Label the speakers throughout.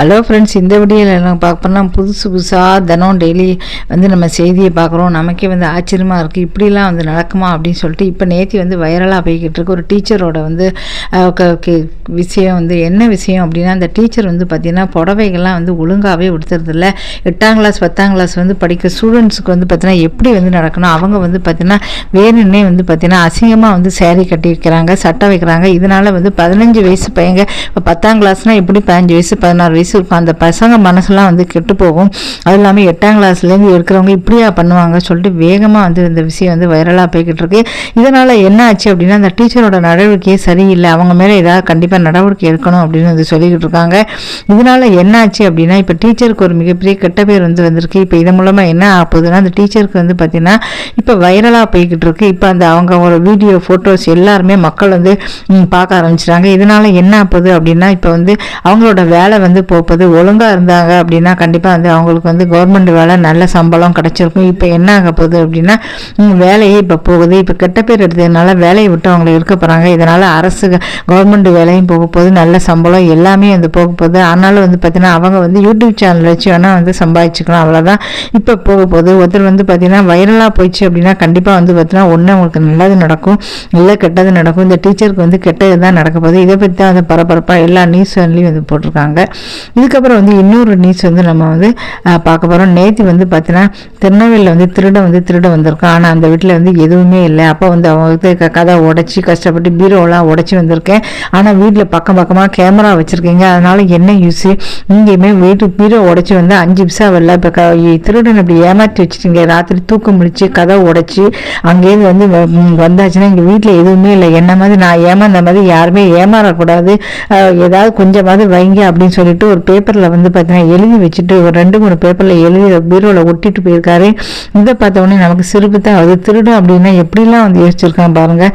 Speaker 1: Hello friends இந்த வீடியோவில் எல்லாம் பார்க்க போனால் புதுசு புதுசாக தினம் டெய்லி வந்து நம்ம செய்தியை பார்க்குறோம். நமக்கே வந்து ஆச்சரியமாக இருக்குது இப்படிலாம் வந்து நடக்குமா அப்படின்னு சொல்லிட்டு இப்போ நேத்தி வந்து வைரலாக போய்கிட்டு இருக்கு. ஒரு டீச்சரோட வந்து க- விஷயம் வந்து என்ன விஷயம் அப்படின்னா அந்த டீச்சர் வந்து பார்த்திங்கன்னா புடவைகள்லாம் வந்து ஒழுங்காகவே உடுத்துறதில்ல. எட்டாம் கிளாஸ் பத்தாம் கிளாஸ் வந்து படிக்கிற ஸ்டூடெண்ட்ஸுக்கு வந்து பார்த்தீங்கன்னா எப்படி வந்து நடக்கணும்? அவங்க வந்து பார்த்திங்கன்னா வேணுன்னே வந்து பார்த்திங்கன்னா அசிங்கமாக வந்து சேரீ கட்டி சட்டை வைக்கிறாங்க. இதனால வந்து பதினஞ்சு வயசு பையங்க இப்போ பத்தாம் கிளாஸ்னால் எப்படி பதினஞ்சு வயசு பதினாறு வயசு இருக்கும் அந்த பசங்க மனசுலாம் வந்து கெட்டு போகும். அது இல்லாமல் எட்டாம் கிளாஸ்லேருந்து இருக்கிறவங்க இப்படியா பண்ணுவாங்க சொல்லிட்டு வேகமாக வந்து இந்த விஷயம் வந்து வைரலாக போய்கிட்டு இருக்கு. இதனால் என்ன ஆச்சு அப்படின்னா அந்த டீச்சரோட நடவடிக்கையே சரியில்லை. அவங்க மேலே ஏதாவது கண்டிப்பாக நடவடிக்கை எடுக்கணும் அப்படின்னு வந்து சொல்லிக்கிட்டு இருக்காங்க. இதனால் என்ன ஆச்சு அப்படின்னா இப்போ டீச்சருக்கு ஒரு மிகப்பெரிய கெட்ட பேர் வந்து வந்திருக்கு. இப்போ இதன் மூலமாக என்ன ஆக போகுதுன்னா அந்த டீச்சருக்கு வந்து பார்த்திங்கன்னா இப்போ வைரலாக போய்கிட்டு இருக்கு. இப்போ அந்த அவங்க ஒரு வீடியோ ஃபோட்டோஸ் எல்லாருமே மக்கள் வந்து பார்க்க ஆரம்பிச்சிட்டாங்க. இதனால் என்ன ஆகுது அப்படின்னா இப்போ வந்து அவங்களோட வேலை வந்து போ போகுது ஒழுங்காக இருந்தாங்க அப்படின்னா கண்டிப்பாக வந்து அவங்களுக்கு வந்து கவர்மெண்ட் வேலை நல்ல சம்பளம் கிடச்சிருக்கும். இப்போ என்ன ஆக போகுது அப்படின்னா வேலையே இப்போ போகுது. இப்போ கெட்ட பேர் எடுத்ததுனால வேலையை விட்டு அவங்களை இருக்க போகிறாங்க இதனால் அரசு கவர்மெண்ட் வேலையும் போக போகுது. நல்ல சம்பளம் எல்லாமே வந்து போக போகுது. ஆனாலும் வந்து பார்த்திங்கன்னா அவங்க வந்து யூடியூப் சேனல் வச்சு வேணால் வந்து சம்பாதிச்சுக்கலாம். அவ்வளோதான் இப்போ போக போகுது. ஒருத்தர் வந்து பார்த்திங்கன்னா வைரலாக போயிடுச்சு அப்படின்னா கண்டிப்பாக வந்து பார்த்திங்கன்னா ஒன்று அவங்களுக்கு நல்லது நடக்கும். இல்லை கெட்டது நடக்கும். இந்த டீச்சருக்கு வந்து கெட்டது தான் நடக்க போகுது. இதை பற்றி தான் வந்து பரபரப்பாக எல்லா நியூஸ் சேனல்லையும் வந்து போட்டிருக்காங்க. இதுக்கப்புறம் வந்து இன்னொரு நியூஸ் வந்து நம்ம வந்து பார்க்க போகிறோம் நேற்று வந்து பார்த்தீங்கன்னா திருநெல்வேலியில் வந்து திருட வந்து திருட வந்திருக்கான். ஆனால் அந்த வீட்டில் வந்து எதுவுமே இல்லை. அப்போ வந்து அவங்க வந்து க- கதை உடச்சி கஷ்டப்பட்டு பீரோலாம் உடச்சி வந்திருக்கேன். ஆனால் வீட்டில் பக்கம் பக்கமாக கேமரா வச்சுருக்கீங்க. அதனால் என்ன யூஸு இங்கேயுமே வீட்டு பீரோ உடச்சி வந்து அஞ்சு பிசா வரல இப்போ க திருடன் அப்படி ஏமாற்றி வச்சுட்டீங்க. ராத்திரி தூக்கம் முடிச்சு கதை உடச்சி அங்கேயிருந்து வந்து வந்தாச்சுன்னா எங்கள் வீட்டில் எதுவுமே இல்லை. என்ன மாதிரி நான் ஏமாந்த மாதிரி யாருமே ஏமாறக்கூடாது. ஏதாவது கொஞ்சமாவது வைங்க அப்படின்னு சொல்லிட்டு ஒரு பேப்பரில் வந்து பார்த்தீங்கன்னா எழுதி வச்சுட்டு ஒரு ரெண்டு மூணு பேப்பரில் எழுதி பீரோவில் ஒட்டிட்டு போயிருக்காரு. இதை பார்த்த உடனே நமக்கு சிரிப்பு தான் அது திருடும் அப்படின்னா எப்படிலாம் வந்து யோசிச்சிருக்கான் பாருங்க.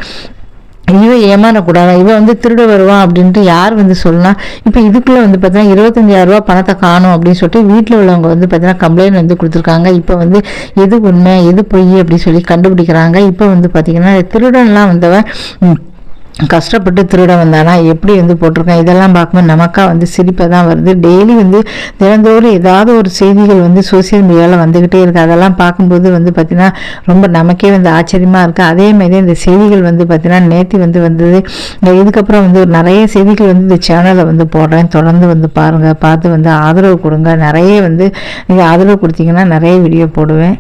Speaker 1: இவன் ஏமாறக்கூடாது? இவன் வந்து திருட வருவான் அப்படின்ட்டு யார் வந்து சொல்லலாம் இப்போ இதுக்குள்ளே வந்து பார்த்தீங்கன்னா இருபத்தஞ்சாயிரம் ரூபா பணத்தை காணும் அப்படின்னு சொல்லிட்டு வீட்டில் உள்ளவங்க வந்து பார்த்தீங்கன்னா கம்ப்ளைண்ட் வந்து கொடுத்துருக்காங்க. இப்போ வந்து எது உண்மை எது பொய் அப்படின்னு சொல்லி கண்டுபிடிக்கிறாங்க. இப்போ வந்து பார்த்தீங்கன்னா திருடன்லாம் வந்தவன் கஷ்டப்பட்டு திருட வந்தானா? எப்படி வந்து போட்டிருக்கான்? இதெல்லாம் பார்க்கும்போது நமக்காக வந்து சிரிப்பாக தான் வருது. டெய்லி வந்து தினந்தோறும் ஏதாவது ஒரு செய்திகள் வந்து சோசியல் மீடியாவில் வந்துக்கிட்டே இருக்குது அதெல்லாம் பார்க்கும்போது வந்து பார்த்திங்கன்னா ரொம்ப நமக்கே வந்து ஆச்சரியமாக இருக்குது அதேமாதிரி இந்த செய்திகள் வந்து பார்த்திங்கன்னா நேற்று வந்து வந்தது. இதுக்கப்புறம் வந்து நிறைய செய்திகள் வந்து இந்த சேனலில் வந்து போடுறேன். தொடர்ந்து வந்து பாருங்கள் பார்த்து வந்து ஆதரவு கொடுங்க. நிறைய வந்து நீங்கள் ஆதரவு கொடுத்தீங்கன்னா நிறைய வீடியோ போடுவேன்.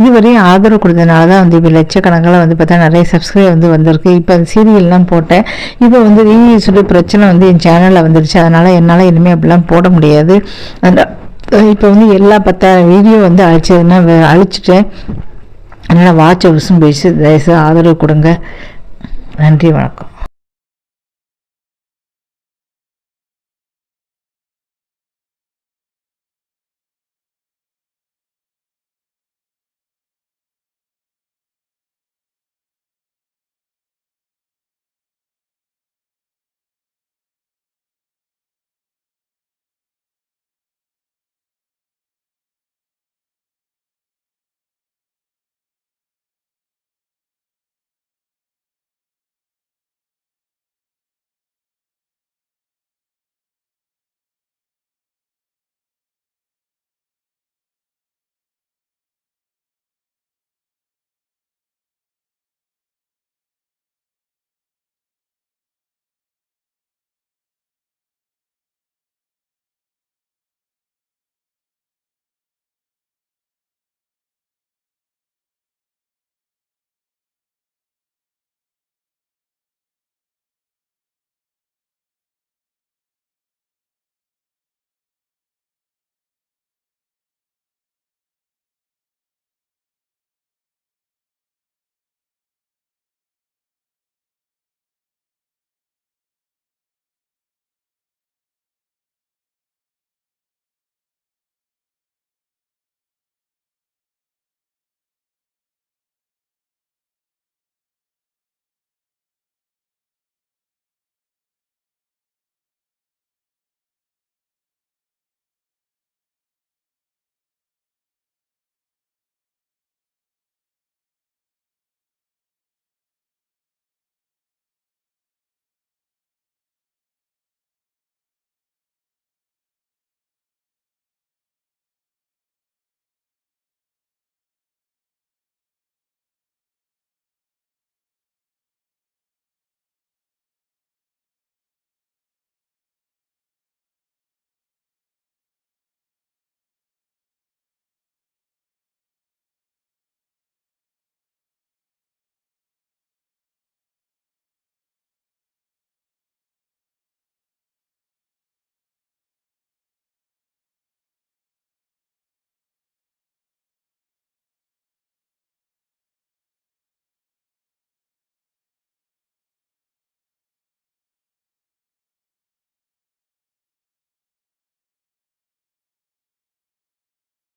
Speaker 1: இதுவரையும் ஆதரவு கொடுத்ததுனால தான் வந்து இப்போ லட்சக்கணக்கில் வந்து பார்த்தா நிறைய சப்ஸ்கிரைப் வந்து வந்திருக்கு. இப்போ அந்த சீரியல்லாம் போட்டேன். இப்போ வந்து ரீ சொல்லி பிரச்சனை வந்து என் சேனலில் வந்துருச்சு. அதனால் என்னால் இனிமேல் அப்படிலாம் போட முடியாது. அந்த இப்போ வந்து எல்லா பத்தாயிரம் வீடியோ வந்து அழிச்சதுன்னா அழிச்சிட்டேன். அதனால் வாட்ச் ஹவர்ஸும் போயிடுச்சு. தயவுசெய்து ஆதரவு கொடுங்க. நன்றி வணக்கம்.